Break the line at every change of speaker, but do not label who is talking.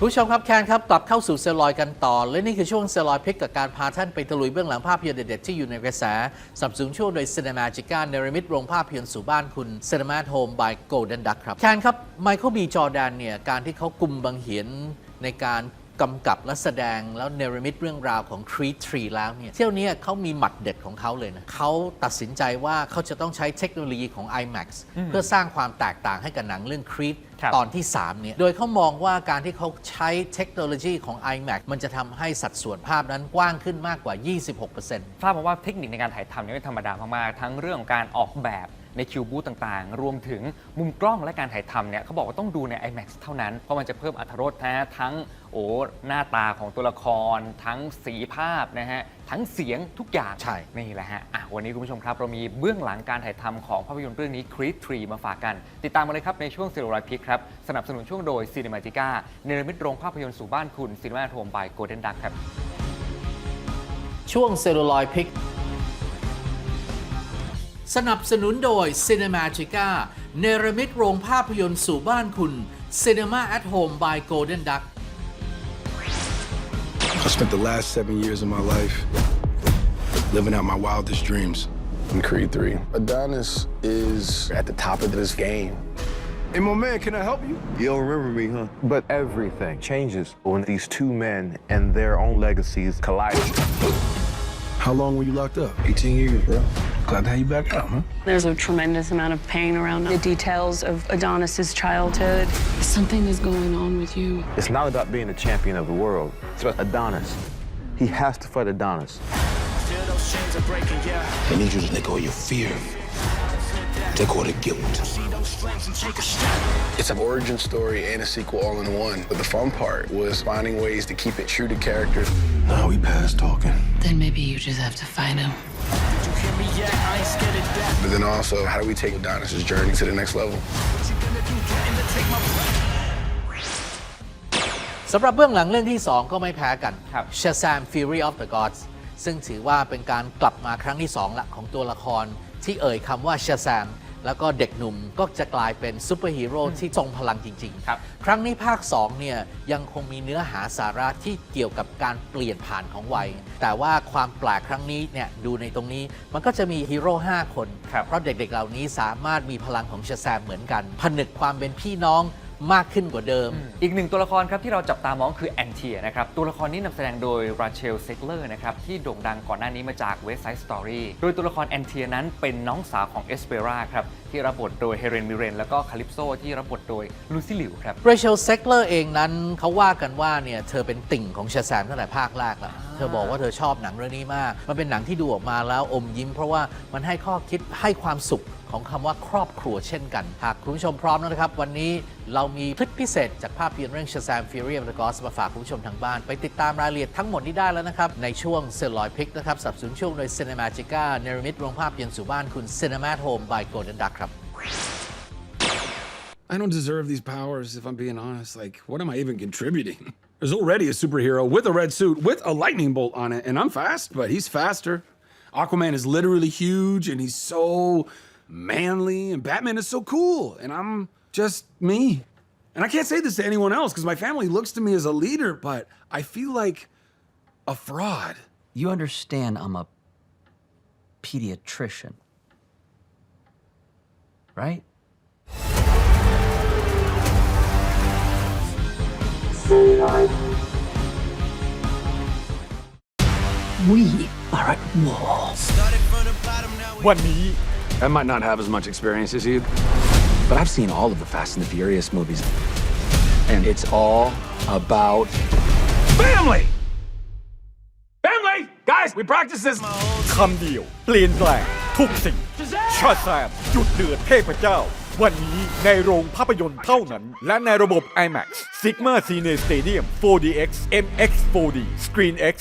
ผู้ชมครับแคนครับกลับเข้าสู่เซลลอยกันต่อ และนี่คือช่วงเซลลอยพิกกับการพาท่านไปตะลุยเบื้องหลังภาพยนตร์เด็ดๆ ที่อยู่ในกระแสสับสนช่วงโดย Cinemagica เนรมิตโรงภาพยนตร์สู่บ้านคุณ Cinema at Home by Golden Duck ครับแคนครับไมเคิลบีจอร์แดนเนี่ยการที่เขากุมบังเหียนในการ กำกับและแสดงแล้วเนรมิตเรื่องราวของ Creed 3 แล้วเนี่ยเที่ยวนี้เขามีหมัดเด็ดของเขาเลยนะเขาตัดสินใจว่าเขาจะต้องใช้เทคโนโลยีของ IMAX เพื่อสร้างความแตกต่างให้กับหนังเรื่อง Creed
ครับ
ตอนที่ 3 เนี่ย โดยเขามองว่าการที่เขาใช้เทคโนโลยีของ iMac มันจะทำให้สัดส่วนภาพนั้นกว้างขึ้นมากกว่า 26%
ทราบมาว่าเทคนิคในการถ่ายทำเนี่ยไม่ธรรมดามาก ๆ ทั้งเรื่องของการออกแบบ ในคิวบูธต่างๆ รวมถึงมุมกล้องและการถ่ายทำเนี่ยเขาบอกว่าต้องดูใน IMAX เท่านั้น เพราะมันจะเพิ่มอรรถรสนะทั้งโอ้หน้าตาของตัวละคร ทั้งสีภาพนะฮะทั้งเสียงทุกอย่าง
ใช่
นี่แหละฮะอะวันนี้คุณผู้ชมครับเรามีเบื้องหลังการถ่ายทำของภาพยนตร์เรื่องนี้ Creed 3มาฝากกัน ติดตามมาเลยครับในช่วง s e r o i Pick ครับสนับสนุนช่วงโดย Cinematica เนรมิตโรงภาพยนตร์สู่บ้านคุณ Cinema at Home by Golden Duck ครับ
ช่วงเซลลูลอยพิก สนับสนุนโดย Cinemagica เนรมิตโรงภาพยนตร์สู่บ้านคุณ Cinema at Home by Golden Duck
I spent the last seven years of my life living out my wildest dreams in Creed 3. Adonis is at the top of this game. Hey, my man, can I help you?
You don't remember me, huh? But everything changes when these two men and their own legacies collide.
How long were you locked up? 18 years, bro. Glad to have you back out, huh?
There's a tremendous amount of pain around the details of Adonis's childhood. Something is going on with you.
It's not about being the champion of the world. It's about Adonis. He has to fight Adonis.
I need you to let go of your fear. Take go of the guilt. It's an origin story and a sequel all in one. But the fun part was finding ways to keep it true to character. Now we past talking.
Then maybe you just have to fight him.
But then also, how do we take Adonis' journey to the next level?
สำหรับเบื้องหลังเรื่องที่ 2 ก็ไม่แพ้กัน
ครับ
Shazam Fury of the Gods ซึ่งถือว่าเป็นการกลับมาครั้งที่ 2 ละของตัวละครที่เอ่ยคำว่า Shazam แล้วก็เด็กหนุ่มก็จะกลายเป็นซูเปอร์ฮีโร่ที่ทรงพลังจริงๆ
ครับ
ครั้งนี้ภาค 2 เนี่ยยังคงมีเนื้อหาสาระที่เกี่ยวกับการเปลี่ยนผ่านของวัย แต่ว่าความแปลกครั้งนี้เนี่ยดูในตรงนี้มันก็จะมีฮีโร่5คน
ครับ
เพราะเด็กๆเหล่านี้สามารถมีพลังของ Shazam เหมือนกัน ผนึกความเป็นพี่น้อง มากขึ้นกว่าเดิม
อีกหนึ่งตัวละครครับที่เราจับตามองคือแอนเทียนะครับ ตัวละครนี้นำแสดงโดยราเชลเซกเลอร์นะครับที่โด่งดังก่อนหน้านี้มาจาก West Side Story โดยตัวละครแอนเทียนั้นเป็นน้องสาวของเอสเปราครับที่รับบทโดยเฮเรนมิเรนแล้วก็คาลิปโซที่รับบทโดยลูซี่หลิวครับ
เรเชลเซกเลอร์เองนั้นเขาว่ากันว่าเนี่ยเธอเป็นติ่งของชาแซมตั้งแต่ภาคแรกแล้วเธอบอกว่าเธอชอบหนังเรื่องนี้มาก มันเป็นหนังที่ดูออกมาแล้วอมยิ้ม เพราะว่ามันให้ข้อคิดให้ความสุขของคำว่าครอบครัวเช่นกัน หากคุณผู้ชมพร้อมแล้วนะครับ วันนี้เรามีคลิปพิเศษ จากภาพยนตร์เรื่อง Shazam Fury of the Gods มาฝากคุณผู้ชมทางบ้าน ไปติดตามรายละเอียดทั้งหมดนี้ได้แล้วนะครับ ในช่วงเซลลอยพิกนะครับสับสนช่วงโดย Cinemagica เนรมิตโรงภาพยนตร์สู่บ้านคุณ Cinema at Home by Golden Duck ครับ
I don't deserve these powers, if I'm being honest. Like, what am I even contributing? There's already a superhero with a red suit with a lightning bolt on it, and I'm fast, but he's faster. Aquaman is literally huge, and he's so manly, and Batman is so cool, and I'm just me. And I can't say this to anyone else because my family looks to me as a leader, but I feel like a fraud.
You understand I'm a pediatrician. Right? We are at war.
วันนี้
I might not have as much experience as you, but I've seen all of the Fast and the Furious movies. And it's all about family! Family! Guys, we practice this.
คำเดียว เปลี่ยนแปลงทุกสิ่ง ชาแซมจุดเดือดเทพเจ้า วันนี้ในโรงภาพยนตร์เท่านั้น และในระบบ IMAX Sigma Cine Stadium 4DX MX 4D Screen X